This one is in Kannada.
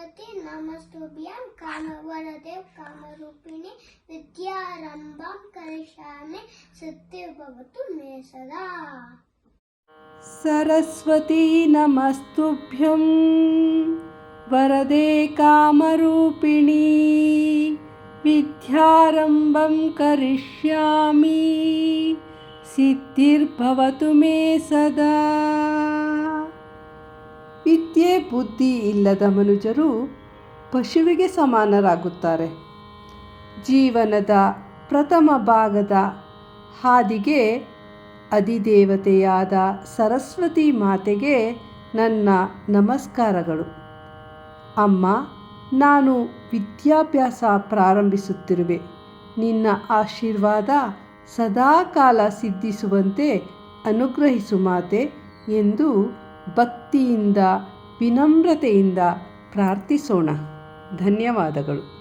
భగవతి నమస్తుభ్యం కామవరదే కామరూపిణి విద్యారంభం కలిశామి సత్య భవతు మే సదా సరస్వతీ నమస్తుభ్యం వరదే కామరూపిణి విద్యారంభం కరిష్యామి సిద్ధిర్భవతు మే సదా ಬುದ್ಧಿ ಇಲ್ಲದ ಮನುಜರು ಪಶುವಿಗೆ ಸಮಾನರಾಗುತ್ತಾರೆ. ಜೀವನದ ಪ್ರಥಮ ಭಾಗದ ಹಾದಿಗೆ ಅಧಿದೇವತೆಯಾದ ಸರಸ್ವತಿ ಮಾತೆಗೆ ನನ್ನ ನಮಸ್ಕಾರಗಳು. ಅಮ್ಮ, ನಾನು ವಿದ್ಯಾಭ್ಯಾಸ ಪ್ರಾರಂಭಿಸುತ್ತಿರುವೆ. ನಿನ್ನ ಆಶೀರ್ವಾದ ಸದಾಕಾಲ ಸಿದ್ಧಿಸುವಂತೆ ಅನುಗ್ರಹಿಸು ಮಾತೆ ಎಂದು ಭಕ್ತಿಯಿಂದ ವಿನಮ್ರತೆಯಿಂದ ಪ್ರಾರ್ಥಿಸೋಣ. ಧನ್ಯವಾದಗಳು.